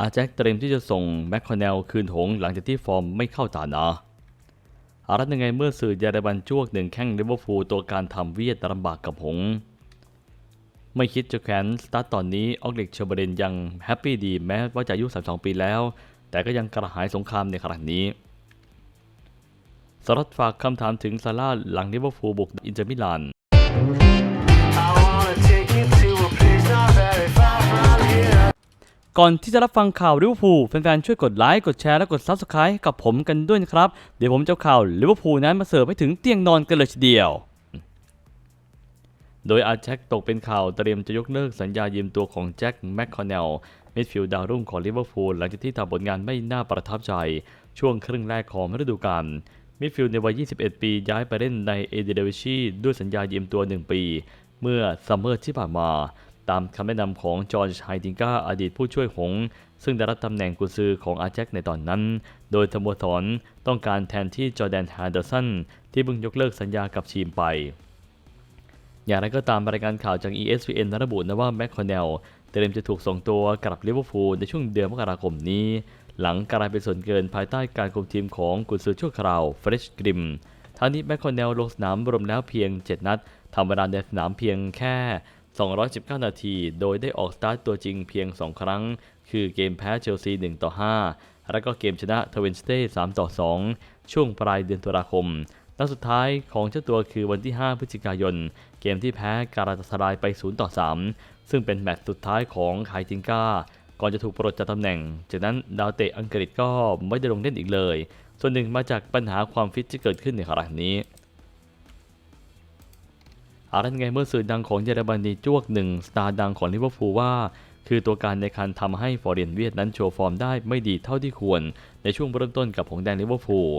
อาแจ็คเตรียมที่จะส่งแมคคอนเนลคืนหงหลังจากที่ฟอร์มไม่เข้าตาหนาอารัตยังไงเมื่อสื่อเยอรมันจ้วกหนึ่งแข้งลิเวอร์พูลตัวการทำเวียดลำบากกับหง ไม่คิดจะแขวนสตาร์ตตอนนี้ออกเล็กเชอร์เบรนยังแฮปปี้ดีแม้ว่าจะอายุ 32 ปีแล้ว แต่ก็ยังกระหายสงครามในขณะนี้สรัตฝากคำถามถึงซาร่าหลังลิเวอร์พูลบุกอินเตอร์มิลาน ก่อนที่จะรับฟังข่าวลิเวอร์พูลแฟนๆ ช่วยกดไลค์ กดแชร์ และกด Subscribe ให้กับผมกันด้วยนะครับ เดี๋ยวผมจะข่าวลิเวอร์พูลนั้นมาเสิร์ฟให้ถึงเตียงนอนกันเลยทีเดียว โดยอาแจ็คตกเป็นข่าวเตรียมจะยกเลิกสัญญายืมตัวของแจ็คแมคคอนเนลมิดฟิลด์ดาวรุ่งของลิเวอร์พูลหลังจากที่ทำผลงานไม่น่าประทับใจ ช่วงครึ่งแรกของฤดูกาลมิดฟิลด์ในวัย 21 ปีย้ายไปเล่นในเอเดเดวิชีด้วยสัญญายืมตัว 1 ปี เมื่อซัมเมอร์ที่ผ่านมา ตามคำแนะนำของจอร์จไฮดิงกาอดีตผู้ช่วยหง ซึ่งได้รับตำแหน่งกุญซือของอาแจ็คในตอนนั้น โดยสโมสรต้องการแทนที่จอร์แดนฮาร์เดอร์สันที่เพิ่งยกเลิกสัญญากับทีมไป อย่างไรก็ตามรายงานข่าวจาก ESPN ระบุนะว่าแมคคอนเนลเตรียมจะถูกส่งตัวกลับลิเวอร์พูลในช่วงเดือนมกราคมนี้ หลังกลายเป็นส่วนเกินภายใต้การคุมทีมของกุนซือชั่วคราวเฟรชกริมทั้งนี้แมคคอนเนลลงสนามรวมแล้วเพียง 7 นัดทำเวลาในสนามเพียงแค่ 219 นาที โดยได้ออกสตาร์ตตัวจริงเพียง 2 ครั้ง คือเกมแพ้เชลซี1ต่อ5และก็เกมชนะเทเวนสเต้3ต่อ2 ช่วงปลายเดือนตุลาคมนัดสุดท้ายของเจ้าตัวคือวันที่ 5 พฤศจิกายน เกมที่แพ้การาตาสรายไป 0 ต่อ 3 ซึ่งเป็นแมตช์สุดท้ายของไคจิงกาก่อนจะถูกปลดจากตำแหน่ง จากนั้นดาวเตะอังกฤษก็ไม่ได้ลงเล่นอีกเลย ส่วนหนึ่งมาจากปัญหาความฟิตที่เกิดขึ้นในครั้งนี้ อารันไงเมื่อสื่อดังของเยอรมนีจวกหนึ่งสตาร์ดังของลิเวอร์พูลว่า คือตัวการในการทำให้ฟอร์เรนเวียดนั้นโชว์ฟอร์มได้ไม่ดีเท่าที่ควร ในช่วงเริ่มต้นกับหงแดงลิเวอร์พูล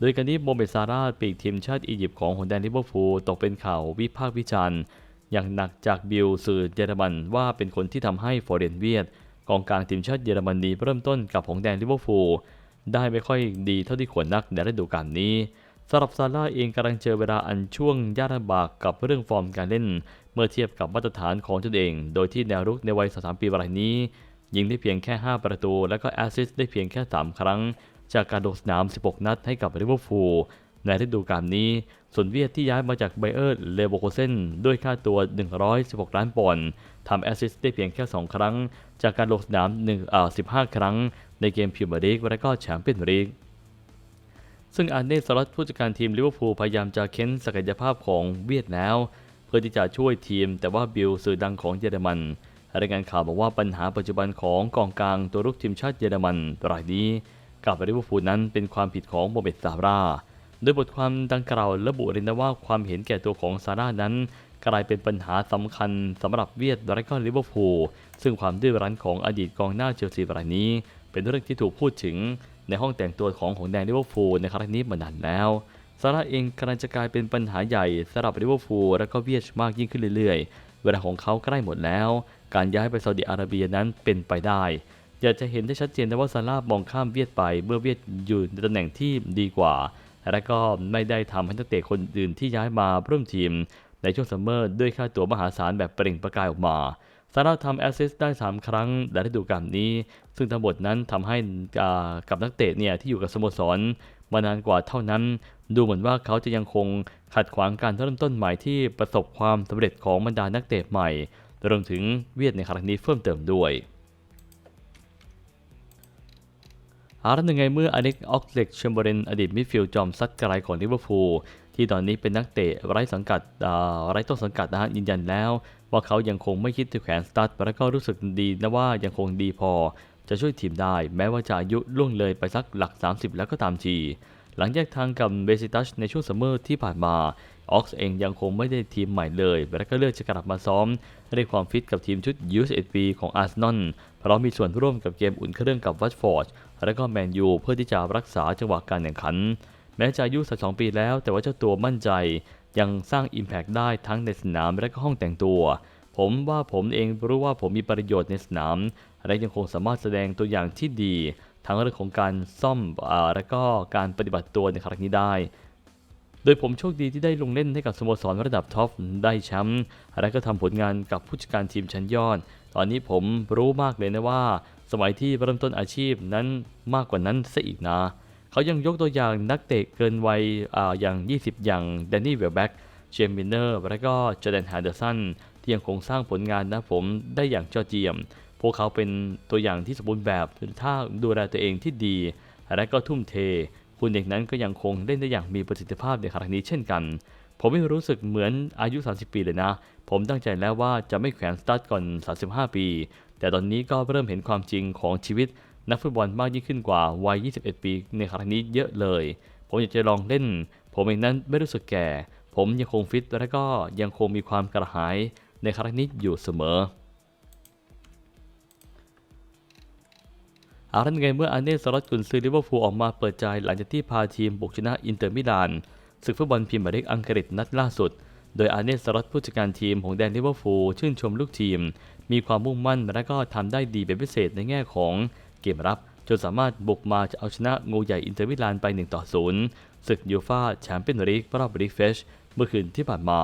โดยการนี้โมเมซาร่าปีกทีมชาติอียิปต์ของหงแดงลิเวอร์พูลตกเป็นข่าววิพากษ์วิจารณ์อย่างหนักจากบิลสื่อเยอรมันว่าเป็นคนที่ทำให้ฟอร์เรนเวียดกองกลางทีมชาติเยอรมนีเริ่มต้นกับหงแดงลิเวอร์พูลได้ไม่ค่อยดีเท่าที่ควรนักในฤดูกาลนี้ สำหรับซาร่าเองกำลังเจอเวลาอันช่วงยากลำบากกับเรื่องฟอร์มการเล่น เมื่อเทียบกับมาตรฐานของตนเอง โดยที่แนวรุกในวัย33ปีรายนี้ ยิงได้เพียงแค่ 5 ประตู และก็แอสซิสต์ได้เพียงแค่ 3 ครั้ง จากการลงสนาม 16 นัดให้กับลิเวอร์พูลในฤดูกาลนี้ ส่วนเวียดที่ย้ายมาจากไบเออร์เลโวโคเซนด้วยค่าตัว 116 ล้านปอนด์ทำแอสซิสต์ได้เพียงแค่ 2 ครั้ง จากการลงสนาม1อ่า15 ครั้ง ในเกมพรีเมียร์ลีกและก็แชมเปี้ยนส์ลีก ซึ่งอาร์เน่สล็อตผู้จัดการทีมลิเวอร์พูลพยายามจะเค้นศักยภาพของเวียดแล้วเพื่อที่จะช่วยทีม แต่ว่าบิลสื่อดังของเยอรมันรายงานข่าวบอกว่าปัญหาปัจจุบันของกองกลางตัวรุกทีมชาติเยอรมันรายนี้กับลิเวอร์พูลนั้นเป็นความผิดของโมเมดซาร่าโดยบทความดังกล่าวระบุเลยนะว่าความเห็นแก่ตัวของซาร่านั้น กลายเป็นปัญหาสำคัญสำหรับเวียดและก็ลิเวอร์พูลซึ่งความดื้อรั้นของอดีตกองหน้าเชลซีรายนี้ เป็นเรื่องที่ถูกพูดถึง ในห้องแต่งตัวของหงแดงลิเวอร์พูลในครั้งนี้มานานแล้วซาร่าเองกำลังจะกลายเป็นปัญหาใหญ่สำหรับลิเวอร์พูลและก็เวียดมากยิ่งขึ้นเรื่อยๆ เวลาของเขาใกล้หมดแล้ว การย้ายไปซาอุดิอาระเบียนั้นเป็นไปได้ อยากจะเห็นได้ชัดเจนนะว่าซาร่ามองข้ามเวียดไปเมื่อเวียดอยู่ในตำแหน่งที่ดีกว่า และก็ไม่ได้ทำให้นักเตะคนอื่นที่ย้ายมาร่วมทีม ในช่วงซัมเมอร์ด้วยค่าตัวมหาศาลแบบเปล่งประกายออกมา ซาร่าทำแอสซิสต์ได้ 3 ครั้งในฤดูกาลนี้ ซึ่งทั้งหมดนั้นทำให้กับนักเตะเนี่ยที่อยู่กับสโมสรมานานกว่าเท่านั้น ดูเหมือนว่าเขาจะยังคงขัดขวางการเริ่มต้นใหม่ที่ประสบความสำเร็จของบรรดานักเตะใหม่รวมถึงเวียดในครั้งนี้เพิ่มเติมด้วยอาร์ตหนึ่งไงเมื่ออเล็กออกเล็กเชมเบอร์เรนอดีตมิดฟิลด์จอมซัดไกลของลิเวอร์พูล ที่ตอนนี้เป็นนักเตะไร้สังกัดไร้ต้นสังกัดนะฮะยืนยันแล้ว ว่าเขายังคงไม่คิดจะแขวนสตาร์ทและก็รู้สึกดีนะว่ายังคงดีพอ จะช่วยทีมได้ แม้ว่าจะอายุล่วงเลยไปสักหลัก 30 แล้วก็ตามที หลังแยกทางกับเบซิตัชในช่วงซัมเมอร์ที่ผ่านมาออกซ์เองยังคงไม่ได้ทีมใหม่เลย และก็เลือกจะกลับมาซ้อมเรียกความฟิตกับทีมชุด U21 ปีของอาร์เซนอล เพราะมีส่วนร่วมกับเกมอุ่นเครื่องกับวัตฟอร์ด และก็แมนยูเพื่อที่จะรักษาจังหวะการแข่งขัน แม้จะอายุ32ปีแล้ว แต่ว่าเจ้าตัวมั่นใจ ยังสร้าง Impact ได้ทั้งในสนามและก็ห้องแต่งตัว ผมว่าผมเองรู้ว่าผมมีประโยชน์ในสนาม และยังคงสามารถแสดงตัวอย่างที่ดี ทั้งเรื่องของการซ่อมอและก็การปฏิบัติตัวในครั้งนี้ได้ โดยผมโชคดีที่ได้ลงเล่นให้กับสโมสรระดับท็อปได้แชมป์และก็ทำผลงานกับผู้จัดการทีมชั้นยอด ตอนนี้ผมรู้มากเลยนะว่า สมัยที่เริ่มต้นอาชีพนั้นมากกว่านั้นซะอีกนะ เขายังยกตัวอย่างนักเตะเกินวัยออย่าง 20 อย่างแดนนี่เวลแบ็กเจมมินเนอร์และก็จอแดนแฮนเดอร์สันที่ยังคงสร้างผลงานนะผมได้อย่างยอดเยี่ยม พวกเขาเป็นตัวอย่างที่สมบูรณ์แบบถ้าดูแลตัวเองที่ดี และก็ทุ่มเท คุณเด็กนั้นก็ยังคงเล่นได้อย่างมีประสิทธิภาพในครั้งนี้เช่นกัน ผมไม่รู้สึกเหมือนอายุ 30 ปีเลยนะ ผมตั้งใจแล้วว่าจะไม่แขวนสตาร์ทก่อน 35 ปี แต่ตอนนี้ก็เริ่มเห็นความจริงของชีวิต นักฟุตบอลมากยิ่งขึ้นกว่าวัย 21 ปีในครั้งนี้เยอะเลย ผมอยากจะลองเล่น ผมเองนั้นไม่รู้สึกแก่ ผมยังคงฟิตและก็ยังคงมีความกระหายในครั้งนี้อยู่เสมออารันไงเมื่ออาเน่สลอตกุนซือลิเวอร์พูลออกมาเปิดใจหลังจากที่พาทีมบุกชนะอินเตอร์มิลานศึกฟุตบอลพรีเมียร์ลีกอังกฤษนัดล่าสุด โดยอาเน่สลอตผู้จัดการทีมของแดนลิเวอร์พูลชื่นชมลูกทีม มีความมุ่งมั่นและก็ทำได้ดีเป็นพิเศษในแง่ของ เกมรับจนสามารถบุกมาจะเอาชนะงูใหญ่อินเตอร์มิลานไป1ต่อ0ศึกยูฟาแชมเปี้ยนลีกรอบลีเฟชเมื่อคืนที่ผ่านมา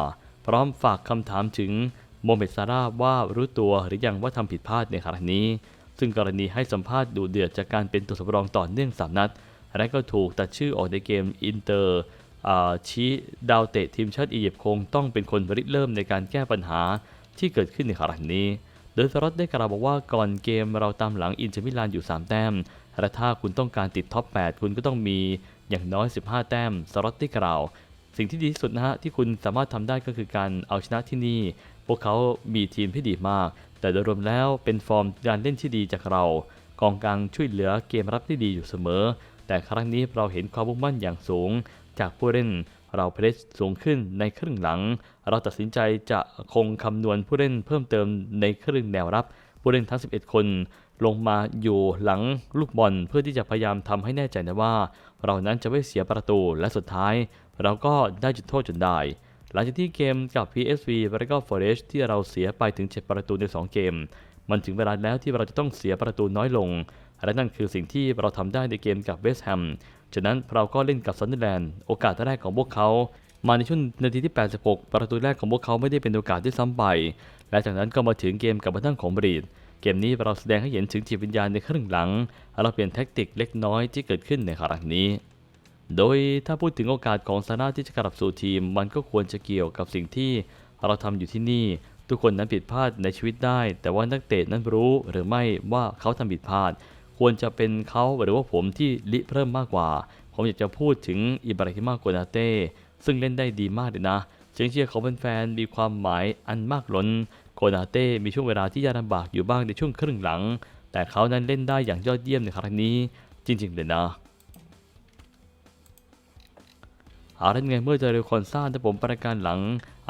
พร้อมฝากคำถามถึงโมเมดซาร่าว่ารู้ตัวหรือยังว่าทำผิดพลาดในครั้งนี้ ซึ่งกรณีให้สัมภาษณ์ดูเดือดจากการเป็นตัวสำรองต่อเนื่องสามนัด และก็ถูกตัดชื่อออกในเกมอินเตอร์ชี้ดาวเตะทีมชาติอียิปต์คงต้องเป็นคนริเริ่มในการแก้ปัญหาที่เกิดขึ้นในครั้งนี้ โดยสลอตได้กล่าวบอกว่าก่อนเกมเราตามหลังอินเตอร์มิลานอยู่ 3 แต้ม และถ้าคุณต้องการติดท็อป 8 คุณก็ต้องมีอย่างน้อย 15 แต้มสลอตได้กล่าว สิ่งที่ดีที่สุดนะฮะที่คุณสามารถทำได้ก็คือการเอาชนะที่นี่ พวกเขามีทีมที่ดีมาก แต่โดยรวมแล้วเป็นฟอร์มการเล่นที่ดีจากเรา กองกลางช่วยเหลือเกมรับที่ดีอยู่เสมอ แต่ครั้งนี้เราเห็นความมุ่งมั่นอย่างสูง จากผู้เล่น เราเพรสสูงขึ้นในครึ่งหลัง เราตัดสินใจจะคงคำนวณผู้เล่นเพิ่มเติมในครึ่งแนวรับ ผู้เล่นทั้ง 11 คน ลงมาอยู่หลังลูกบอลเพื่อที่จะพยายามทำให้แน่ใจนะว่า เรานั้นจะไม่เสียประตูและสุดท้าย เราก็ได้จุดโทษจนได้หลังจากที่เกมกับ PSV และก็ Forest ที่เราเสียไปถึง 7 ประตูใน 2 เกม มันถึงเวลาแล้วที่เราจะต้องเสียประตูน้อยลง และนั่นคือสิ่งที่เราทำได้ในเกมกับเวสต์แฮม ฉะนั้นเราก็เล่นกับซันเดอร์แลนด์โอกาสแรกของพวกเขา มาในช่วงนาทีที่ 86 ประตูแรกของพวกเขาไม่ได้เป็นโอกาสที่ซ้ำไปและจากนั้นก็มาถึงเกมกับบัตทังของบรีดเกมนี้เราแสดงให้เห็นถึงจิตวิญญาณในครึ่งหลัง เราเปลี่ยนแท็กติกเล็กน้อยที่เกิดขึ้นในครั้งนี้ โดยถ้าพูดถึงโอกาสของซาร่าที่จะกลับสู่ทีม มันก็ควรจะเกี่ยวกับสิ่งที่เราทำอยู่ที่นี่ ทุกคนนั้นผิดพลาดในชีวิตได้ แต่ว่านักเตะนั้นรู้หรือไม่ว่าเขาทำผิดพลาด ควรจะเป็นเขาหรือว่าผมที่ลิเริ่มมากกว่า ผมอยากจะพูดถึงอิบราฮิมาโกนาเต้ซึ่งเล่นได้ดีมากเลยนะเสียงเชียร์ของแฟนๆมีความหมายอันมากล้น โกนาเต้มีช่วงเวลาที่ยากลำบากอยู่บ้างในช่วงครึ่งหลัง แต่เขานั้นเล่นได้อย่างยอดเยี่ยมในครั้งนี้จริงๆเลยนะอารันไงเมื่อเจอเรลคอนซ่าแต่ผมประการหลัง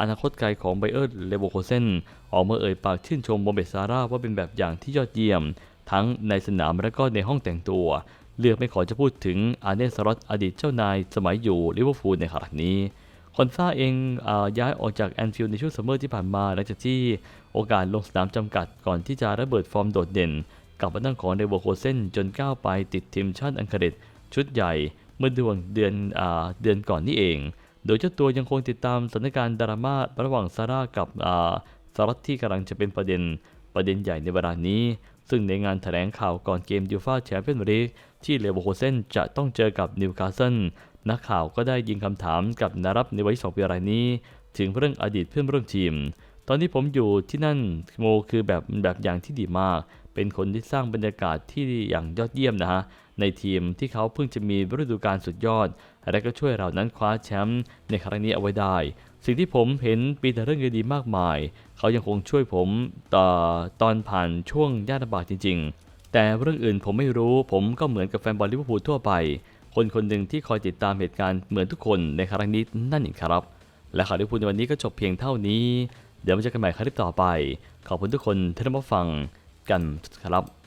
อนาคตไกลของไบเออร์เลโวโคเซนออกมาเอ่ยปากชื่นชมโมเบซาร่าว่าเป็นแบบอย่างที่ยอดเยี่ยม ทั้งในสนามและก็ในห้องแต่งตัว เลือกไม่ขอจะพูดถึงอาเนสลอตอดีตเจ้านายสมัยอยู่ลิเวอร์พูลในขณะนี้คอนซ่าเองอย้ายออกจากแอนฟิลด์ในช่วงซัมเมอร์ที่ผ่านมาหลังจากที่โอกาสลงสนามจำกัดก่อนที่จะระเบิดฟอร์มโดดเด่น กับมาตั้งของเดโวโคเซนจนก้าวไปติดทีมชาติอังกฤษชุดใหญ่เมื่อเดือนเดือนอเดือนก่อนนี่เอง โดยเจ้าตัวยังคงติดตามสถานการณ์ดราม่าระหว่างซาร่ากับอ่าสลัดที่กำลังจะเป็นประเด็นประเด็นใหญ่ในเวลานี้ ซึ่งในงานแถลงข่าวก่อนเกมยูฟาแชมเปี้ยนส์ลีกที่เลโวโคเซนจะต้องเจอกับนิวคาสเซิลนักข่าวก็ได้ยิงคำถามกับนารับในวัยสองปีรายนี้ ถึงเรื่องอดีตเพื่อนร่วมทีม ตอนที่ผมอยู่ที่นั่นโมคือแบบแบบอย่างที่ดีมาก เป็นคนที่สร้างบรรยากาศที่อย่างยอดเยี่ยมนะฮะในทีมที่เขาเพิ่งจะมีฤดูกาลสุดยอด และก็ช่วยเรานั้นคว้าแชมป์ในครั้งนี้เอาไว้ได้ สิ่งที่ผมเห็นปีแต่เรื่องดีๆมากมาย เขายังคงช่วยผมต่อตอนผ่านช่วงยากลำบากจริง ๆ แต่เรื่องอื่นผมไม่รู้ผมก็เหมือนกับแฟนบอลลิเวอร์พูลทั่วไป คนคนหนึ่งที่คอยติดตามเหตุการณ์เหมือนทุกคนในครั้งนี้นั่นเองครับ และข่าวลิเวอร์พูลในวันนี้ก็จบเพียงเท่านี้ เดี๋ยวมาเจอกันใหม่คลิปต่อไป ขอบคุณทุกคนที่ได้มาฟังกันครับ